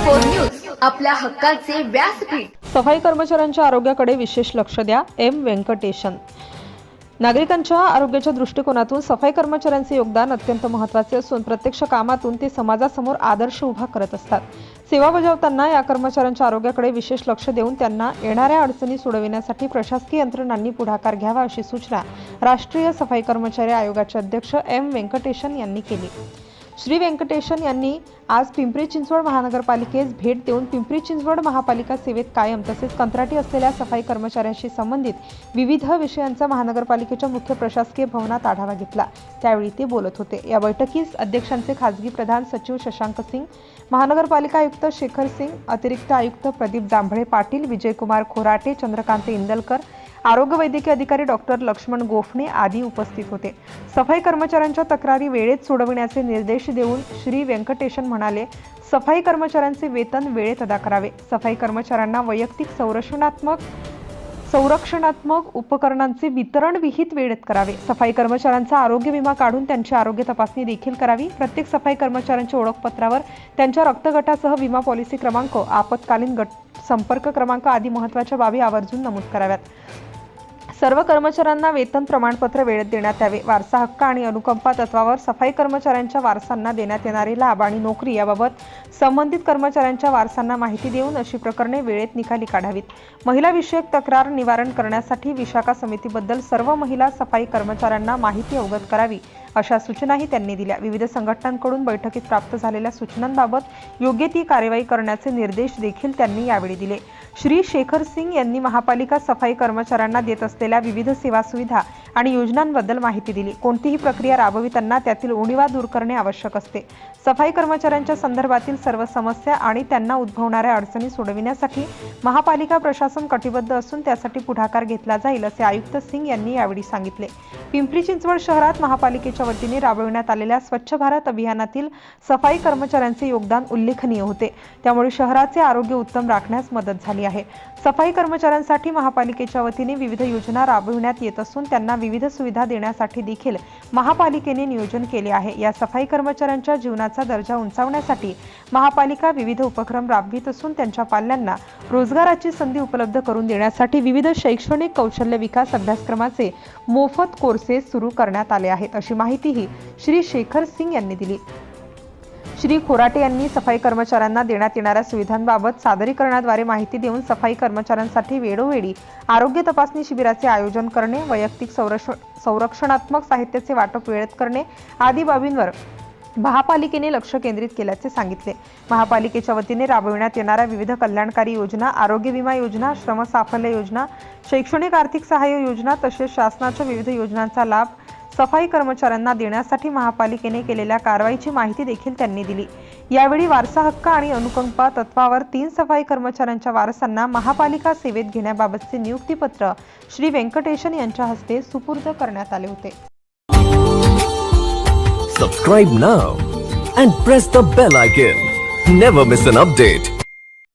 Four news आपल्या हक्काचे व्यासपीठ. सफाई कर्मचाऱ्यांच्या आरोग्याकडे विशेष लक्ष द्या एम व्यंकटेशन नागरिकांच्या आरोग्याच्या दृष्टिकोनातून सफाई कर्मचाऱ्यांचे योगदान अत्यंत महत्त्वाचे असून प्रत्यक्ष कामातून ते समाजासमोर आदर्श उभा करत असतात. सेवा बजावताना या कर्मचाऱ्यांच्या आरोग्याकडे विशेष लक्ष देऊन त्यांना येणाऱ्या अडचणी सोडविण्यासाठी प्रशासकीय यंत्रणांनी पुढाकार घ्यावा अशी सूचना राष्ट्रीय सफाई कर्मचारी आयोगाचे अध्यक्ष एम व्यंकटेशन यांनी केली. श्री व्यंकटेशन यांनी आज पिंपरी चिंचवड महानगरपालिकेस भेट देऊन पिंपरी चिंचवड महापालिका सेवेत कायम तसेच कंत्राटी असलेल्या सफाई कर्मचाऱ्यांशी संबंधित विविध विषयांचा महानगरपालिकेच्या मुख्य प्रशासकीय भवनात आढावा घेतला. त्यावेळी ते बोलत होते. या बैठकीस अध्यक्षांचे खासगी प्रधान सचिव शशांक सिंग महानगरपालिका आयुक्त शेखर सिंग अतिरिक्त आयुक्त प्रदीप जांभळे पाटील विजयकुमार खोराटे चंद्रकांत इंदलकर आरोग्य वैद्यकीय अधिकारी डॉक्टर लक्ष्मण गोफणे आदी उपस्थित होते. सफाई कर्मचाऱ्यांच्या तक्रारी वेळेत सोडविण्याचे निर्देश देऊन श्री व्यंकटेशन म्हणाले सफाई कर्मचाऱ्यांचे वेतन वेळेत अदा करावे. सफाई कर्मचाऱ्यांना वैयक्तिक संरक्षणात्मक संरक्षणात्मक उपकरणांचे वितरण विहित वेळेत करावे. सफाई कर्मचाऱ्यांचा आरोग्य विमा काढून त्यांची आरोग्य तपासणी देखील करावी. प्रत्येक सफाई कर्मचाऱ्यांच्या ओळखपत्रावर त्यांच्या रक्तगटासह विमा पॉलिसी क्रमांक आपत्कालीन गट संपर्क क्रमांक आदी महत्त्वाच्या बाबी आवर्जून नमूद कराव्यात. सर्व कर्मचाऱ्यांना वेतन प्रमाणपत्र वेळेत देण्यात यावे. वारसा हक्क आणि अनुकंपा तत्वावर सफाई कर्मचाऱ्यांच्या वारसांना देण्यात येणारे लाभ आणि नोकरी याबाबत संबंधित कर्मचाऱ्यांच्या वारसांना माहिती देऊन अशी प्रकरणे वेळेत निकाली काढावीत. महिला विषयक तक्रार निवारण करण्यासाठी विशाखा समितीबद्दल सर्व महिला सफाई कर्मचाऱ्यांना माहिती अवगत करावी अशा सूचनाही त्यांनी दिल्या. विविध संघटनांकडून बैठकीत प्राप्त झालेल्या सूचनांबाबत योग्य ती कार्यवाही करण्याचे निर्देश देखील त्यांनी यावेळी दिले. श्री शेखर सिंग यांनी महापालिका सफाई कर्मचाऱ्यांना देत असलेल्या विविध सेवा सुविधा आणि योजनांबद्दल माहिती दिली. कोणतीही प्रक्रिया राबविताना त्यातील उणीवा दूर करणे आवश्यक असते. सफाई कर्मचाऱ्यांच्या संदर्भातील सर्व समस्या आणि त्यांना उद्भवणाऱ्या अडचणी सोडविण्यासाठी महापालिका प्रशासन कटिबद्ध असून त्यासाठी पुढाकार घेतला जाईल असे आयुक्त सिंग यांनी यावेळी सांगितले. पिंपरी चिंचवड शहरात महापालिकेच्या वतीने राबविण्यात आलेल्या स्वच्छ भारत अभियानातील सफाई कर्मचाऱ्यांचे योगदान उल्लेखनीय होते. त्यामुळे शहराचे आरोग्य उत्तम राखण्यास मदत झाली आहे. सफाई कर्मचाऱ्यांसाठी महापालिकेच्या वतीने विविध योजना राबविण्यात येत असून त्यांना विविध सुविधा देण्यासाठी देखील महापालिकेने नियोजन केले आहे. या सफाई कर्मचाऱ्यांच्या जीवनाचा दर्जा उंचावण्यासाठी महापालिका विविध उपक्रम राबवित असून त्यांच्या पाल्यांना रोजगाराची संधी उपलब्ध करून देण्यासाठी विविध शैक्षणिक कौशल्य विकास अभ्यासक्रमाचे मोफत कोर्सेस सुरू करण्यात आले आहेत. अशी माहितीही श्री शेखर सिंग यांनी दिली. श्री खोराटे यांनी सफाई कर्मचाऱ्यांना देण्यात येणाऱ्या सुविधांबाबत सादरीकरणाद्वारे माहिती देऊन सफाई कर्मचाऱ्यांसाठी वेळोवेळी आरोग्य तपासणी शिबिराचे आयोजन करणे वैयक्तिक संरक्षणात्मक साहित्याचे वाटप वेळेत करणे आदी बाबींवर महापालिकेने लक्ष केंद्रित केल्याचे सांगितले. महापालिकेच्या वतीने राबविण्यात येणाऱ्या विविध कल्याणकारी योजना आरोग्य विमा योजना श्रम साफल्य योजना शैक्षणिक आर्थिक सहाय्य योजना तसेच शासनाच्या विविध योजनांचा लाभ सफाई कर्मचाऱ्यांना देण्यासाठी महापालिकेने केलेल्या कारवाईची माहिती देखील त्यांनी दिली. यावेळी वारसा हक्क आणि अनुकंपा तत्वावर तीन सफाई कर्मचाऱ्यांच्या वारसांना महापालिका सेवेत घेण्याबाबतचे नियुक्तीपत्र श्री व्यंकटेशन यांच्या हस्ते सुपूर्द करण्यात आले होते. Subscribe now and press the bell icon never miss an update